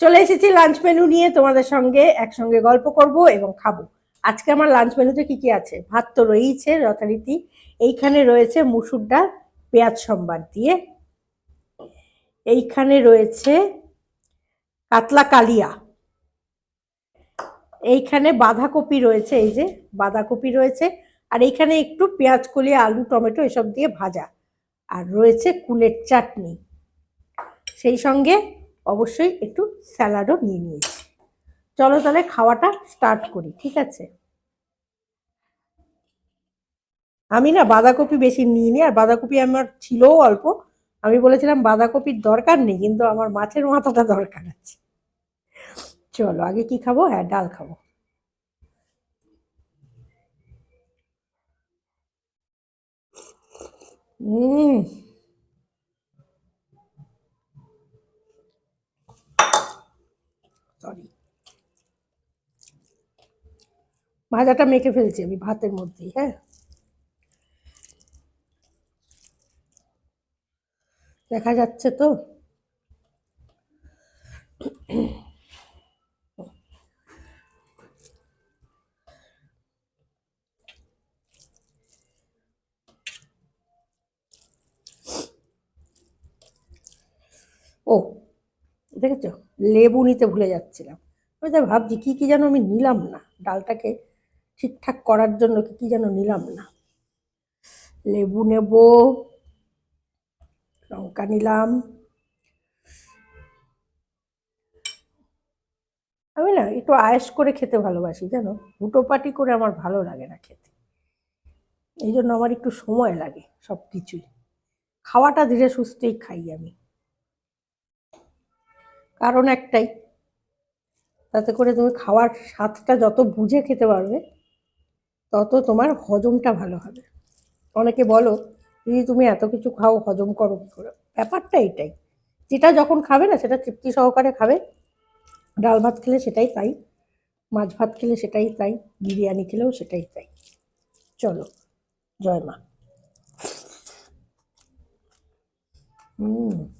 চলে এসেছি lunch menu নিয়ে তোমাদের সঙ্গে, একসঙ্গে গল্প করব এবং খাব। আজকে আমার লাঞ্চ মেনুতে কি কি আছে? ভাত তো রয়েইছে যথারীতি এইখানে রয়েছে মুসুর ডাল, পেঁয়াজ সম্বার দিয়ে। এইখানে রয়েছে কাতলা কালিয়া। এইখানে বাঁধাকপি রয়েছে, এই যে বাঁধাকপি রয়েছে। আর এইখানে একটু পেঁয়াজ কলি, আলু, টমেটো এসব দিয়ে ভাজা। আর রয়েছে কুলের চাটনি। সেই সঙ্গে অবশ্যই একটু স্যালাডও নিয়ে নিয়েছি। চলো তাহলে খাওয়াটা স্টার্ট করি, ঠিক আছে? আমি না বাঁধাকপি বেশি নিইনি, আর বাঁধাকপি আমার ছিলও অল্প। আমি বলেছিলাম বাঁধাকপির দরকার নেই, কিন্তু আমার মাছের মাথাটা দরকার আছে। চলো, আগে কি খাব? হ্যাঁ ডাল খাব। হুম সরি ভাজাটা মেখে ফেলছি আমি ভাতের মধ্যেই হ্যাঁ? দেখা যাচ্ছে তো ও দেখেছ? লেবু নিতে ভুলে যাচ্ছিলাম। আমি তাই ভাবছি, কী কী যেন আমি নিলাম না? ডালটাকে ঠিকঠাক করার জন্য কী কী যেন নিলাম না? লেবু নেব, লঙ্কা নিলাম। আমি না একটু আয়েস করে খেতে ভালোবাসি, জানো? হুটোপাটি করে আমার ভালো লাগে না খেতে। এই জন্য আমার একটু সময় লাগে সব কিছুই খাওয়াটা ধীরে সুস্থেই খাই আমি। কারণ একটাই, তাতে করে তুমি খাওয়ার স্বাদটা যত বুঝে খেতে পারবে, তত তোমার হজমটা ভালো হবে। অনেকে বলো, দিদি, তুমি এত কিছু খাও, হজম করো করে? ব্যাপারটা এটাই যেটা যখন খাবে না, সেটা তৃপ্তি সহকারে খাবে। ডাল ভাত খেলে সেটাই তাই, মাছ ভাত খেলে সেটাই তাই, বিরিয়ানি খেলেও সেটাই তাই। চলো, জয় মা। হুম।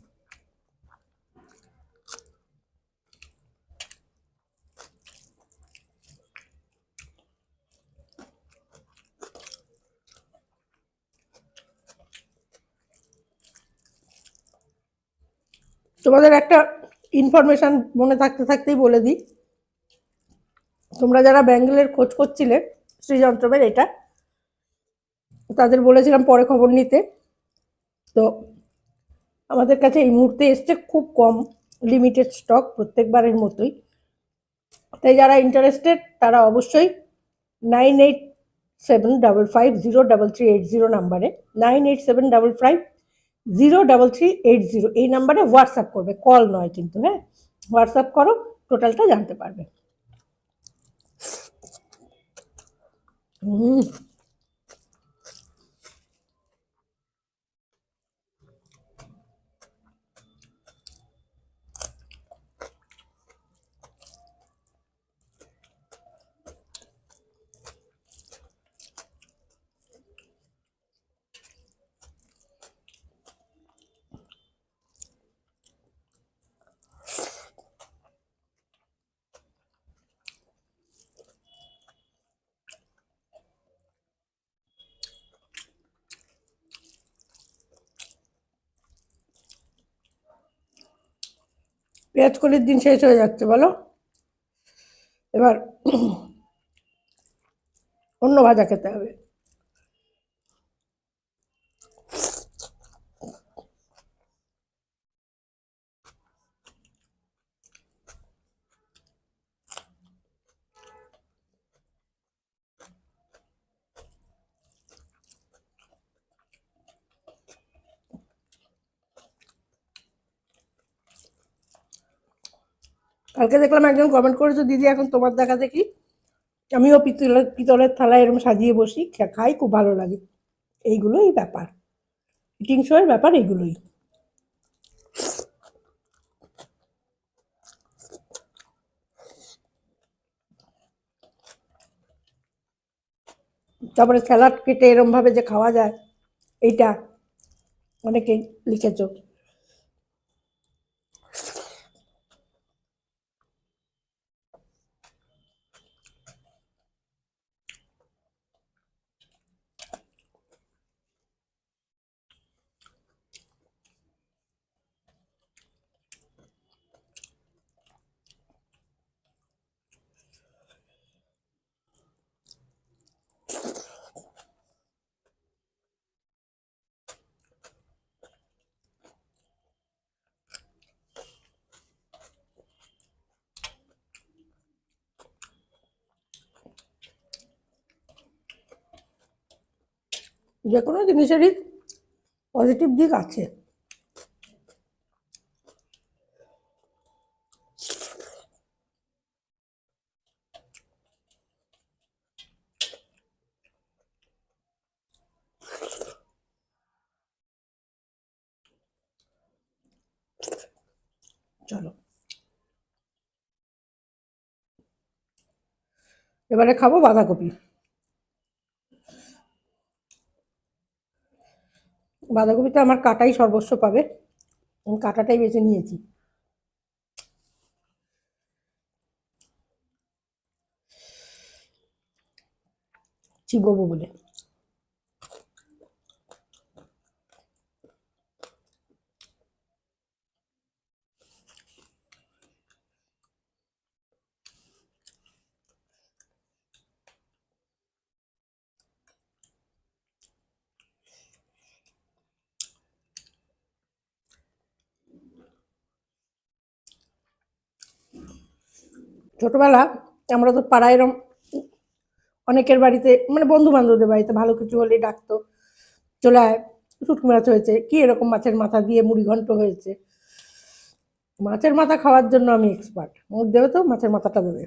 তোমাদের একটা ইনফরমেশন মনে থাকতে থাকতেই বলে দিই। তোমরা যারা ব্যাঙ্গেলের খোঁজ করছিলে শ্রীযন্ত্রমের এটা, তাদের বলেছিলাম পরে খবর নিতে। তো আমাদের কাছে এই মুহূর্তে এসছে খুব কম লিমিটেড স্টক প্রত্যেকবারের মতোই। তাই যারা ইন্টারেস্টেড তারা অবশ্যই nine eight seven double five zero double three eight zero নাম্বারে nine eight seven double five zero double three eight zero এই নাম্বারে হোয়াটসঅ্যাপ করবে কল নয় কিন্তু হ্যাঁ? হোয়াটসঅ্যাপ করো টোটালটা জানতে পারবে। হুম। পেঁয়াজ কলির দিন শেষ হয়ে যাচ্ছে বলো। এবার অন্য ভাজা খেতে হবে। কালকে দেখলাম একজন কমেন্ট করেছ, দিদি, এখন তোমার দেখা দেখি। আমিও পিতলের পিতলের থালায় এরকম সাজিয়ে বসি খাই, খুব ভালো লাগে। এইগুলোই ব্যাপার। ইটিং শোয়ের ব্যাপার এইগুলোই। তারপরে স্যালাড কেটে এরম ভাবে যে খাওয়া যায়, এইটা অনেকে লিখেছো। যে কোনো জিনিসেরই পজিটিভ দিক আছে। চলো। এবারে খাব বাঁধাকপি। বাঁধাকপিতে আমার কাটাই সর্বস্ব পাবে। আমি কাটাটাই বেছে নিয়েছি। চিবোবো বলে। ছোটবেলা আমরা তো পাড়ায় এরম অনেকের বাড়িতে মানে বন্ধু বান্ধবদের বাড়িতে ভালো কিছু হলে ডাকতো, চলে আয়, শুটকি মাছ হয়েছে, কি এরকম মাছের মাথা দিয়ে মুড়ি ঘন্ট হয়েছে? মাছের মাথা খাওয়ার জন্য আমি এক্সপার্ট মুখ দেবে তো, মাছের মাথাটা দেবে।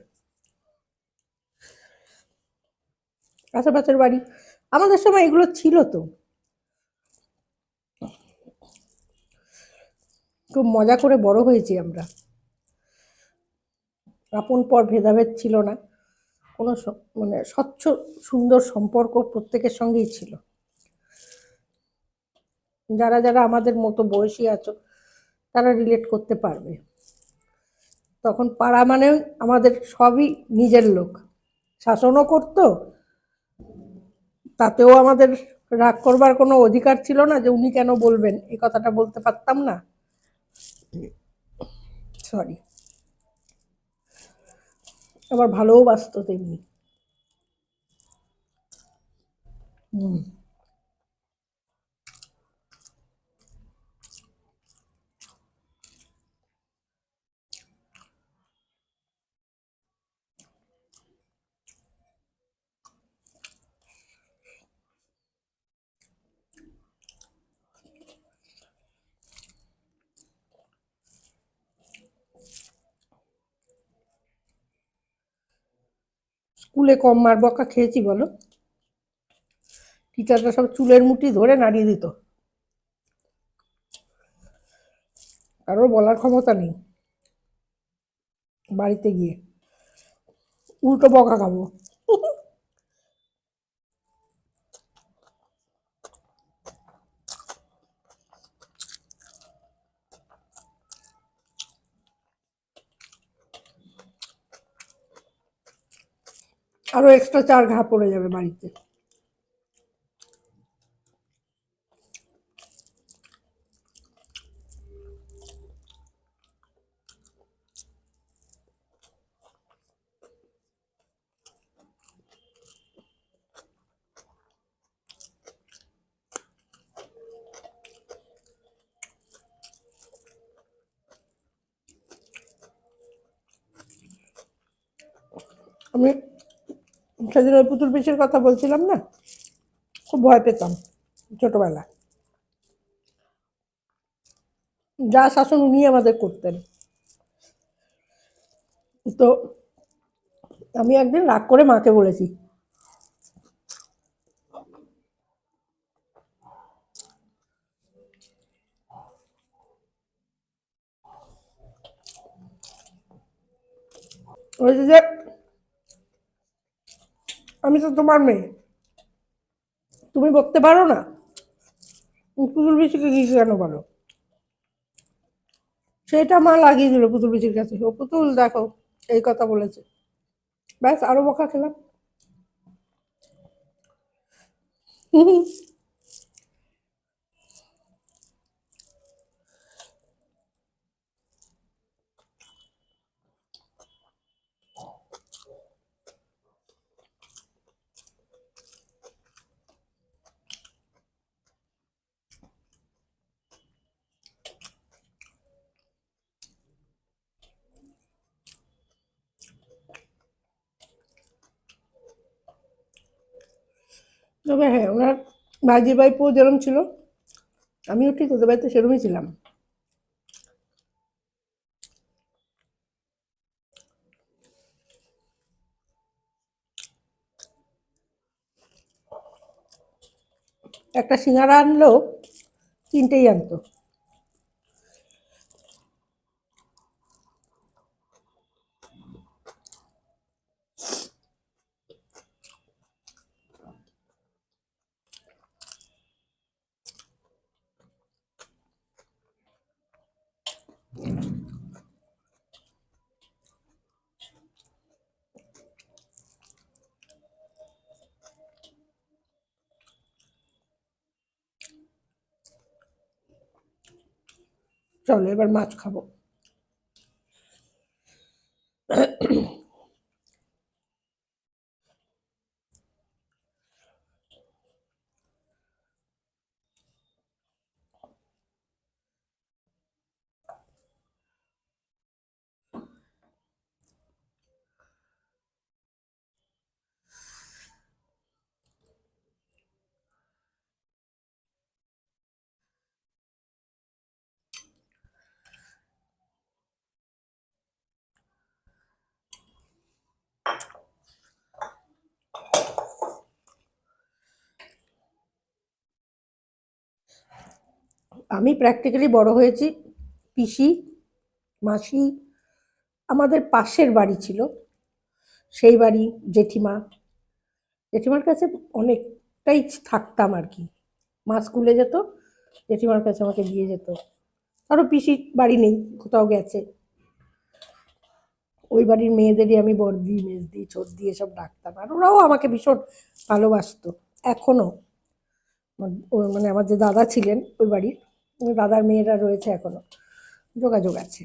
আশেপাশের বাড়ি, আমাদের সময় এগুলো ছিল তো। খুব মজা করে বড় হয়েছি আমরা। আপন পর ভেদাভেদ ছিল না। কোনো মানে স্বচ্ছ, সুন্দর সম্পর্ক প্রত্যেকের সঙ্গেই ছিল। যারা যারা আমাদের মতো বয়সী আছো, তারা রিলেট করতে পারবে। তখন পাড়া মানে আমাদের সবই নিজের লোক। শাসনও করতো। তাতেও আমাদের রাগ করবার কোনো অধিকার ছিল না যে উনি কেন বলবেন? এই কথাটা বলতে পারতাম না। সরি আবার ভালোও বাসতো তেমনি। হুম। স্কুলে কম মার বকা খেয়েছি, বলো? টিচাররা সব চুলের মুঠি ধরে নাড়িয়ে দিত। কারোর বলার ক্ষমতা নেই। বাড়িতে গিয়ে। উল্টো বকা খাব। আরও এক্সট্রা চার ঘা পড়ে যাবে বাড়িতে। আমি সেদিন ওই পুতুল পিসের কথা বলছিলাম না? খুব ভয় পেতাম ছোটবেলা যা শাসন উনি আমাদের করতেন। তো আমি একদিন রাগ করে মাকে বলেছি বলছি যে আমি তো তোমার মেয়ে। তুমি বকতে পারো না? পুতুল বিচিকে কি কেন বলো? সেটা মা লাগিয়ে দিল পুতুল বিচির কাছে। ও পুতুল, দেখো, এই কথা বলেছে। ব্যাস, আরও বকা খেলাম। তবে হ্যাঁ ওনার ভাইজি ভাইপো যেরম ছিল, আমিও ঠিক ওদের বাড়িতে সেরকমই ছিলাম। একটা সিঙ্গারা আনলেও তিনটেই আনতো। চলো এবার মাছ খাব। আমি প্র্যাকটিক্যালি বড় হয়েছি, পিসি, মাসি, আমাদের পাশের বাড়ি ছিল। সেই বাড়ি জেঠিমা। জেঠিমার কাছে অনেকটাই থাকতাম আর কি। মা স্কুলে যেত, জেঠিমার কাছে আমাকে দিয়ে যেত। আরও পিসি বাড়ি নেই, কোথাও গেছে। ওই বাড়ির মেয়েদেরই আমি বর্দি মেজদি চর্দি এসব ডাকতাম। আর ওরাও আমাকে ভীষণ ভালোবাসতো। এখনও মানে আমার যে দাদা ছিলেন ওই বাড়ির দাদার মেয়েরা রয়েছে এখনও। যোগাযোগ আছে।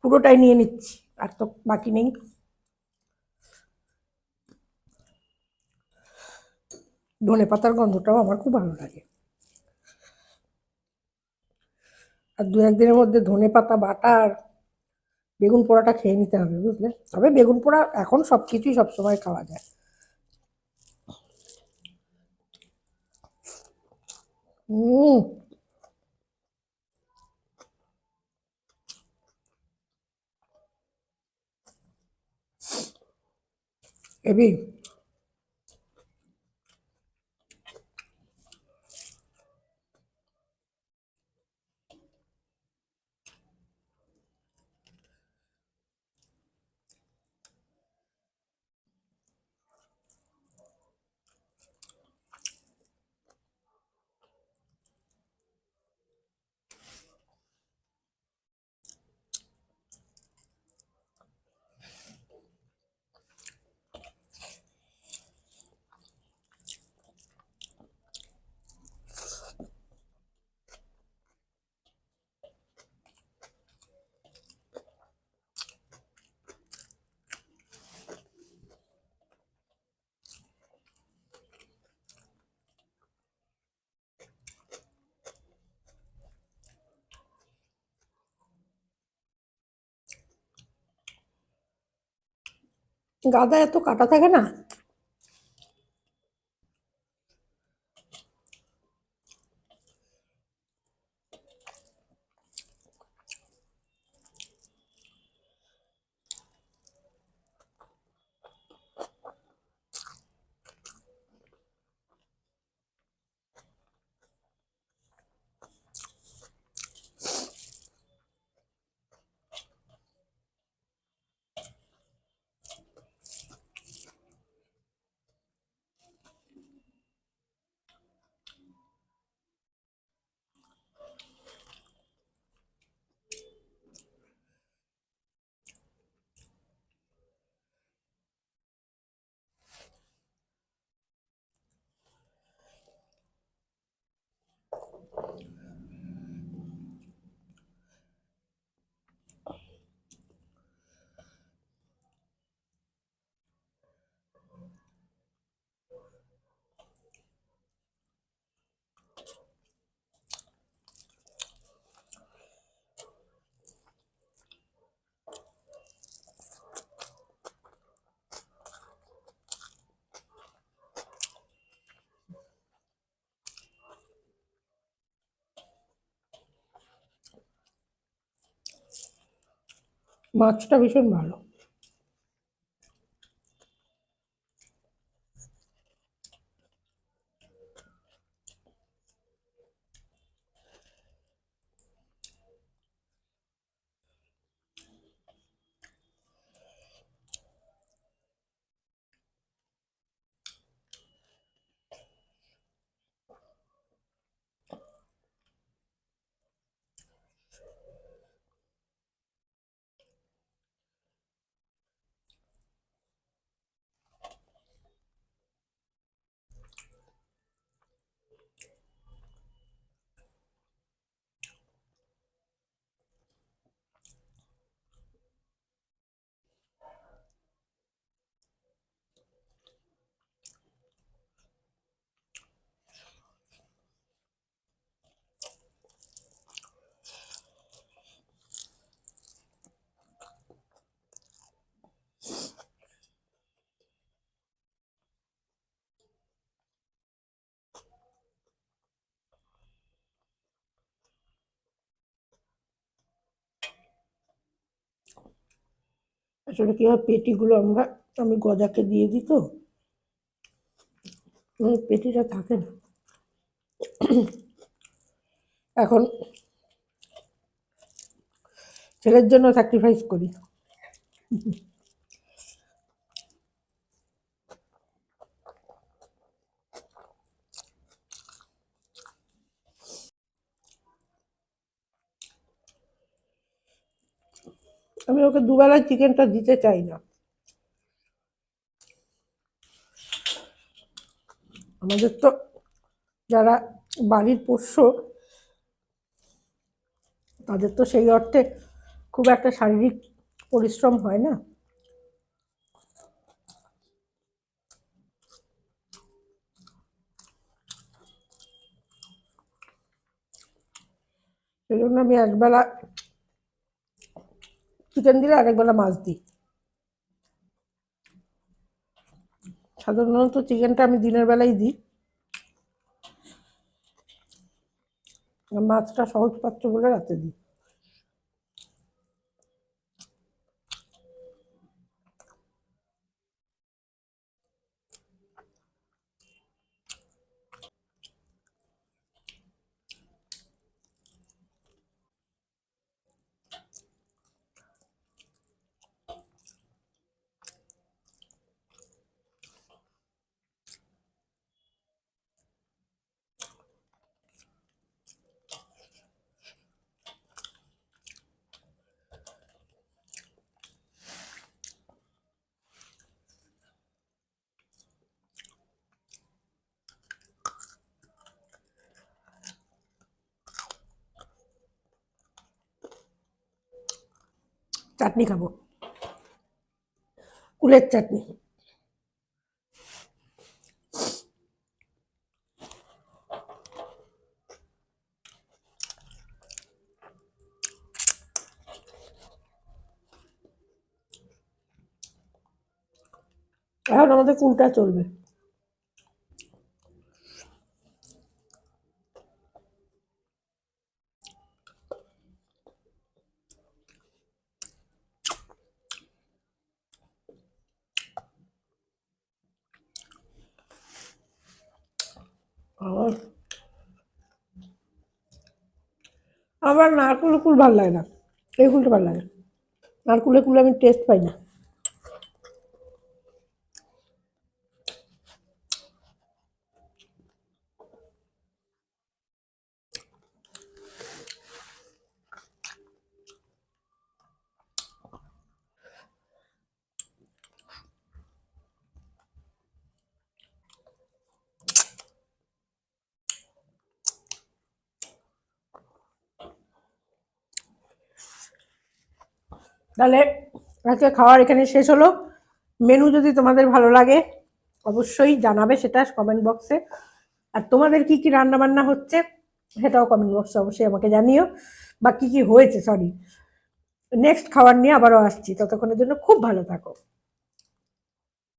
পুরোটাই নিয়ে নিচ্ছি, আর তো বাকি নেই। ধনে পাতার গন্ধটাও আমার খুব ভালো লাগে। আর দু একদিনের মধ্যে ধনে পাতা বাটা আর বেগুন পোড়াটা খেয়ে নিতে হবে, বুঝলে? তবে বেগুন পোড়া এখন সব কিছুই সবসময় খাওয়া যায়। হুম এবি গাদা এত কাটা থাকে না? মাছটা ভীষণ ভালো। আসলে কি হয়, পেটিগুলো আমরা, আমি গজাকে দিয়ে দিই তো। পেটিটা থাকে না। এখন ছেলের জন্য স্যাক্রিফাইস করি। আমি ওকে দুবেলা চিকেনটা দিতে চাই না। আমাদের তো যারা বাড়ির পোষ্য, তাদের তো সেই অর্থে খুব একটা শারীরিক পরিশ্রম হয় না। সেই জন্য আমি একবেলা চিকেন দিলে আরেকবেলা মাছ দিই। সাধারণত চিকেনটা আমি দিনের বেলাই দিই। মাছটা সহজ পাচ্ছ বলে রাতে দিই। চাটনি খাব। কুলের চাটনি। এখন আমাদের কুলটা চলবে আর আমার নারকুল কুল ভালো লাগে না। এই কুলটা ভালো লাগে নারকুলে কুলে আমি টেস্ট পাই না। তাহলে আজকে খাওয়ার এখানে শেষ হলো। মেনু যদি তোমাদের ভালো লাগে, অবশ্যই জানাবে সেটা কমেন্ট বক্সে আর তোমাদের কি কি রান্না বান্না হচ্ছে, সেটাও কমেন্ট বক্সে অবশ্যই আমাকে জানিও। বা কি কি হয়েছে সরি নেক্সট খাবার নিয়ে আবারও আসছি। ততক্ষণের জন্য খুব ভালো থাকো।